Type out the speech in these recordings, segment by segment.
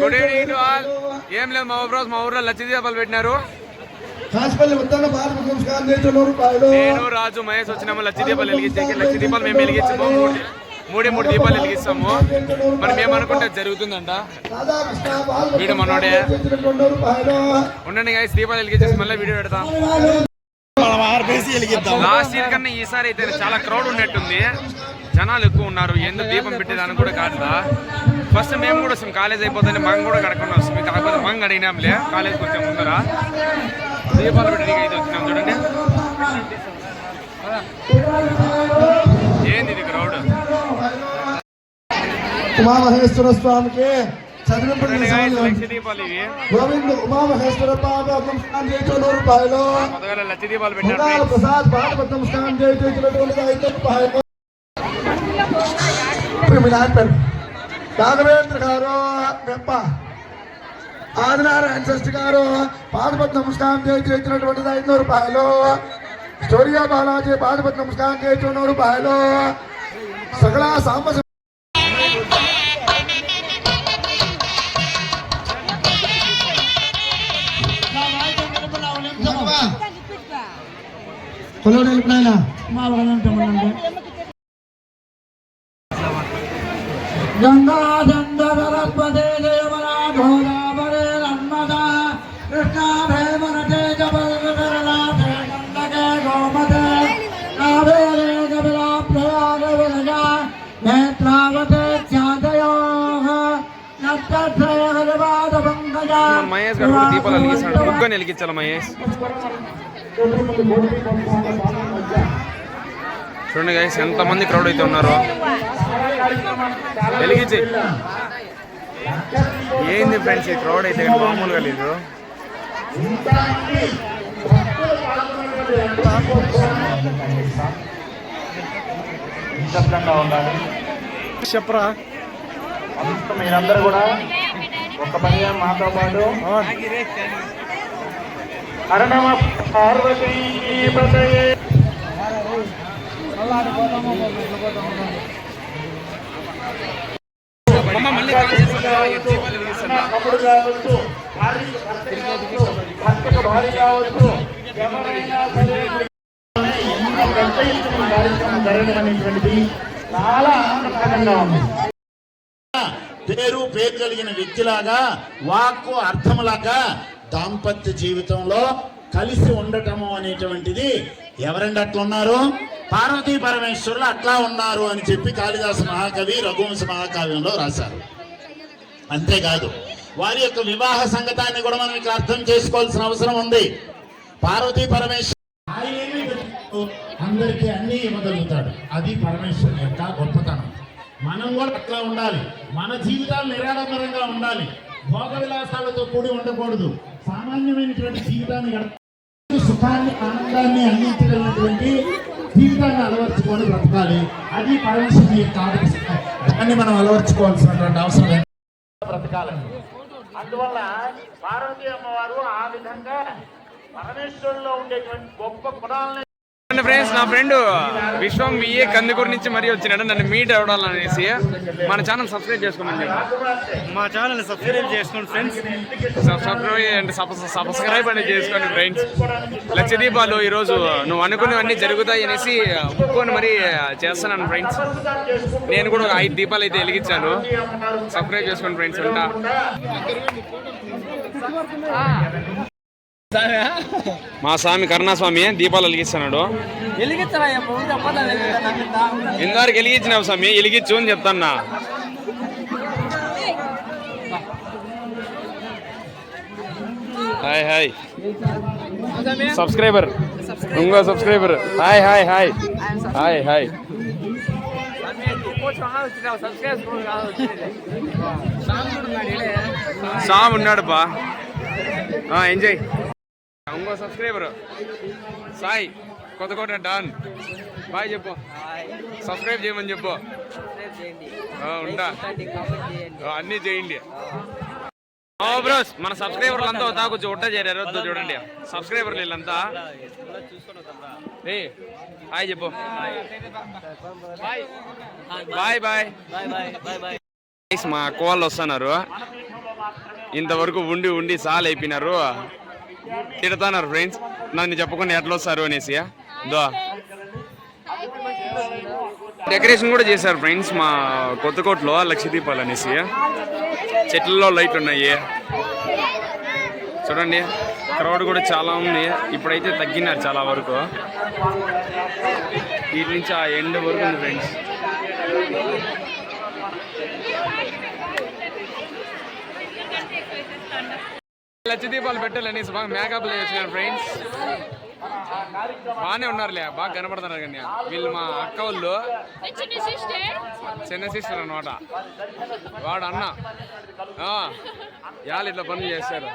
Good evening to all ఏం లేదు మా ఊరు మా ఊర్లో లచ్చి దీపాలు పెట్టినారు. నేను రాజు మహేష్ వచ్చినాము లచ్చి దీపాలు వెలిగించేకి. లచ్చి దీపాలు మేము వెలిగించాము మూడు మూడే మూడు దీపాలు వెలిగిస్తాము. మనం ఏమనుకుంటే అది జరుగుతుందంట. రాధాకృష్ణ బాలకృష్ణ వీడు మనోడే. ఉండండి గాయస్ దీపాలు వెలిగించేసి మళ్ళీ వీడియో పెడతాం. లాస్ట్ ఇయర్ కన్నా ఈసారి అయితే చాలా క్రౌడ్ ఉన్నట్టుంది. జనాలు ఎక్కువ ఉన్నారు ఎందుకు దీపం పెట్టేదానికి కూడా కాదురా. ఫస్ట్ మేము కూడా వస్తాం కాలేజ్ అయిపోతుంది మంగ కూడా కడకుండా వస్తాం కాకపోతే మంగ అడిగినాంలే. కాలేజ్ కొంచెం ముందర. దీపాలు పెట్టడానికి అయితే వచ్చినాం చూడండి. ఏంది ఇది క్రౌడ్ ఉమామహేశ్వర స్వామికి ఇవి. గోవింద్ ఉమామహేశ్వర రూపాయలు. ప్రసాద్ ఐదు రూపాయలు. మీ పేరు రాఘవేంద్ర గారు వెప్ప ఆదినారాయణ శెట్టి గారు పాదపతి నమస్కారం చేసి ఇచ్చినటువంటిది ఐదు రూపాయలు. స్టోరియా బాలాజీ పాదపతి నమస్కారం చేసి రెండు రూపాయలు. సకల సాంబ కొలో నిలిపినాయన మా గంగా చంద్ర సరస్వతి జయమలా కృష్ణా భేమన కావేరే కపిలా ప్రయాగ నేత్రావతే మహేష్ గారు కూడా దీపాలు వెలిగిస్తాడు. ముగ్గుని వెలిగించాలి మహేష్. చూడండి గైస్ ఎంతమంది క్రౌడ్ అయితే ఉన్నారో. వెలిగించి. ఏంది ఫ్రెండ్స్ ఈ క్రౌడ్ అయితే మామూలుగా లేదు. చెప్పరా? మీరందరూ కూడా ఒక పనిగా మాతో పాటు హరణమ పార్వతీ పతయే తమ్ముడు కావచ్చు భార్యకు భర్త కావచ్చు భర్తకు భార్య కావచ్చు ఎవరైనా సరే ఎంత పెద్ద ఎత్తున కార్యక్రమం జరగడం అనేటువంటిది చాలా ఆనందకరంగా ఉంది పేరు పేరు కలిగిన వ్యక్తిలాగా వాక్కు అర్థములాగా దాంపత్య జీవితంలో కలిసి ఉండటము అనేటువంటిది ఎవరండి అట్లున్నారు? పార్వతీ పరమేశ్వరులు అట్లా ఉన్నారు అని చెప్పి కాళిదాసు మహాకవి రఘువంశ మహాకావ్యంలో రాశారు. అంతేకాదు వారి యొక్క వివాహ సంగతాన్ని కూడా మనం ఇక్కడ అర్థం చేసుకోవాల్సిన అవసరం ఉంది. పార్వతీ పరమేశ్వరు అందరికీ అన్ని ఇవ్వగలుగుతాడు. అది పరమేశ్వరుని యొక్క గొప్పతనం. మనం కూడా అట్లా ఉండాలి. మన జీవితాలు నిరాడంబరంగా ఉండాలి. భోగ విలాసాలతో కూడి ఉండకూడదు. సామాన్యమైనటువంటి జీవితాన్ని గడప సుఖాన్ని ఆనందాన్ని అందించగలిగినటువంటి జీవితాన్ని అలవర్చుకొని బ్రతకాలి. అది పరమేశ్వరుని యొక్క ఆదర్శం. దాన్ని మనం అలవర్చుకోవాల్సినటువంటి అవసరం ఎంతో బ్రతకాలని. అందువల్ల పార్వతీ అమ్మవారు ఆ విధంగా పరమేశ్వరులో ఉండేటువంటి గొప్ప గుణాలని ఫ్రెండ్స్ నా ఫ్రెండ్ విశ్వం విఏ కందుకూరు నుంచి మరీ వచ్చినాడు. నన్ను మీట్ అవ్వాలనేసి మన ఛానల్ సబ్స్క్రైబ్ చేసుకోమని చెప్పి మా ఛానల్ సబ్స్క్రైబ్ చేసుకోండి ఫ్రెండ్స్. సబ్స్క్రైబ్ అంటే సబ్స్క్రైబ్ అనేది చేసుకోండి ఫ్రెండ్స్. లక్ష దీపాలు ఈరోజు నువ్వు అనుకునేవన్నీ జరుగుతాయి అనేసి ఒప్పుకొని మరీ చేస్తున్నాను ఫ్రెండ్స్. నేను కూడా ఐదు దీపాలు అయితే వెలిగించాను. సబ్స్క్రైబ్ చేసుకోండి ఫ్రెండ్స్ ఉంటా మా స్వామి కరుణాస్వామి దీపాలు వెలిగిస్తున్నాడు. ఇందాక వెలిగించినావు స్వామి వెలిగించు అని చెప్తాన్నా. Hi hi. సబ్స్క్రైబర్. ఇంకో subscriber. Hi hi hi. Hi hi. Sam ఉన్నాడు బా. ఎంజాయ్ ఇంకో subscriber. Sai Kothakota don. Bye చెప్పు. సబ్స్క్రైబ్ చేయమని చెప్పు. ఉంటా. అన్నీ చేయండి. ఓ బ్రోస్ మన సబ్స్క్రైబర్లు అంతా వద్దా కొంచెం ఒడ్డ చేరారు వద్దు చూడండి. సబ్స్క్రైబర్లు వీళ్ళంతా. హాయ్ చెప్పు. Bye bye. మా అక్క వాళ్ళు వస్తున్నారు. ఇంతవరకు ఉండి ఉండి సాల్ అయిపోయినారు తిడతాన్నారు ఫ్రెండ్స్. నన్ను చెప్పకుండా ఎట్లా వస్తారు అనేసి దో. డెకరేషన్ కూడా చేశారు ఫ్రెండ్స్ మా కొత్తకోటలో కోట్లో దీపాలు అనేసి చెట్లలో లైట్లు ఉన్నాయి. చూడండి క్రౌడ్ కూడా చాలా ఉంది. ఇప్పుడైతే తగ్గినారు చాలా వరకు. వీటి నుంచి ఆ ఎండ్ వరకు ఉంది ఫ్రెండ్స్. లక్ష దీపాలు పెట్టాలని బాగా మేకప్ చేసినారు ఫ్రెండ్స్ బాగానే ఉన్నారులే బాగా కనపడుతున్నారు కానీ వీళ్ళు మా అక్క వాళ్ళు. చిన్న సిస్టర్ అనమాట వాడు అన్న. ఆ, యాళ్ళు ఇట్లా పనులు చేస్తారు.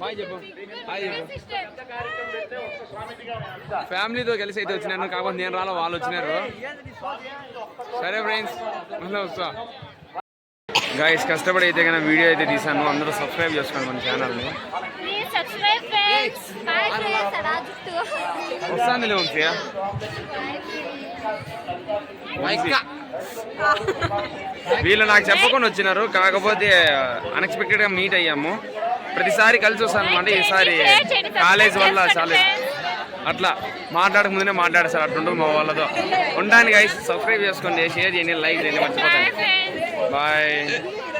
బాయ్ చెప్పు. బాయ్ చెప్పు. ఫ్యామిలీతో కలిసి అయితే వచ్చినాను కాకపోతే నేను రాలో వాళ్ళు వచ్చినారు. సరే ఫ్రెండ్స్ వస్తా. గాయస్ కష్టపడి అయితే కానీ వీడియో అయితే తీసాను అందరూ సబ్స్క్రైబ్ చేసుకోండి మన ఛానల్ని. వస్తాను వంశీ. వీళ్ళు నాకు చెప్పకుండా వచ్చినారు. కాకపోతే అన్ఎక్స్పెక్టెడ్గా మీట్ అయ్యాము. ప్రతిసారి కలిసి వస్తాను అనమాట ఈసారి కాలేజ్ వల్ల చాలా అట్లా మాట్లాడక ముందునే మాట్లాడేస్తారు అట్లుంటుంది మా వాళ్ళతో. ఉండడానికి గైస్ సబ్స్క్రైబ్ చేసుకోండి. షేర్ చేయండి లైక్ చేయండి. మర్చిపోతాను. Friends. బాయ్